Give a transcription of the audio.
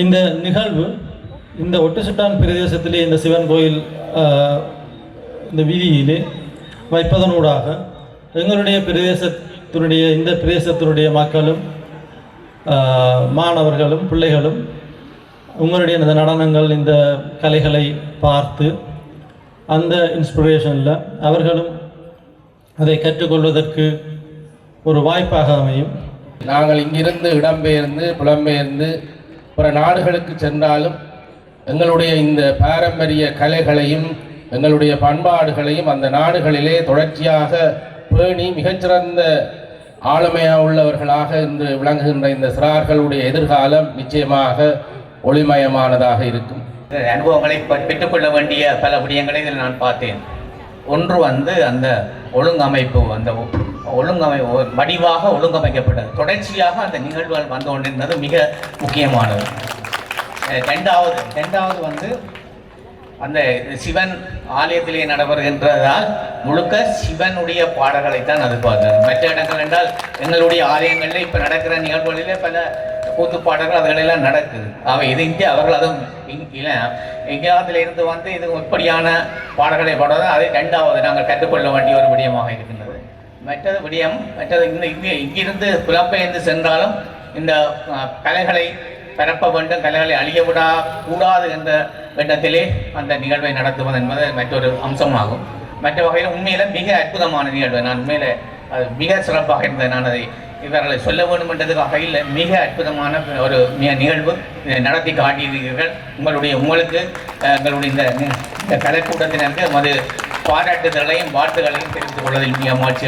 இந்த நிகழ்வு இந்த ஒட்டுசுட்டான் பிரதேசத்திலே இந்த சிவன் கோயில் இந்த வீதியிலே வைப்பதனூடாக எங்களுடைய பிரதேசத்தினுடைய இந்த பிரதேசத்தினுடைய மக்களும் மாணவர்களும் பிள்ளைகளும் உங்களுடைய இந்த நடனங்கள் இந்த கலைகளை பார்த்து அந்த இன்ஸ்பிரேஷனில் அவர்களும் அதை கற்றுக்கொள்வதற்கு ஒரு வாய்ப்பாக அமையும். நாங்கள் இங்கிருந்து இடம்பெயர்ந்து புலம்பெயர்ந்து பிற நாடுகளுக்கு சென்றாலும் எங்களுடைய இந்த பாரம்பரிய கலைகளையும் எங்களுடைய பண்பாடுகளையும் அந்த நாடுகளிலே தொடர்ச்சியாக பேணி மிகச்சிறந்த ஆளுமையாக உள்ளவர்களாக இன்று விளங்குகின்ற இந்த சிறார்களுடைய எதிர்காலம் நிச்சயமாக ஒளிமயமானதாக இருக்கும். இந்த அனுபவங்களை பெற்றுக்கொள்ள வேண்டிய பல விடயங்களை இதில் நான் பார்த்தேன். ஒன்று வந்து அந்த ஒழுங்கமைப்பு அந்த ஒழுங்கமை வடிவாக ஒழுங்கமைக்கப்பட்டது. தொடர்ச்சியாக அந்த நிகழ்வுகள் வந்து கொண்டிருந்தது மிக முக்கியமானது. ரெண்டாவது ரெண்டாவது வந்து அந்த சிவன் ஆலயத்திலே நடைபெறுகின்றதால் முழுக்க சிவனுடைய பாடல்களைத்தான் அது பார்த்தது. மற்ற இடங்கள் என்றால் எங்களுடைய ஆலயங்களில் இப்போ நடக்கிற நிகழ்வுகளிலே பல கூத்து பாடல்கள் அதுகளெல்லாம் நடக்குது. அவை இது இங்கே அவர்கள் அதுவும் இங்- எங்கேயாவதுல இருந்து வந்து இது எப்படியான பாடல்களை பாடுவது அதை ரெண்டாவது நாங்கள் கற்றுக்கொள்ள வேண்டிய ஒரு விடயமாக இருக்கின்றது. மற்றது விடயம் மற்றது இந்த இங்கே இங்கிருந்து புலப்பெயர்ந்து சென்றாலும் இந்த கலைகளை பரப்ப வேண்டும் கலைகளை அழிய விடா கூடாது என்ற எண்ணத்திலே அந்த நிகழ்வை நடத்துவது என்பது மற்றொரு அம்சமாகும். மற்ற வகையில் உண்மையில மிக அற்புதமான நிகழ்வு. நான் உண்மையில அது மிக சிறப்பாக இருந்தது. நான் அதை இவர்களை சொல்ல வேண்டும் என்றது வகையில் மிக அற்புதமான ஒரு மி- நிகழ்வு நடத்தி காட்டியிருக்கிறீர்கள். உங்களுடைய உங்களுக்கு எங்களுடைய இந்த இந்த கலைக்கூட்டத்தினருக்கு மது பாராட்டுதலையும் வாழ்த்துக்களையும் தெரிந்து கொள்வதில் மிக மகிழ்ச்சி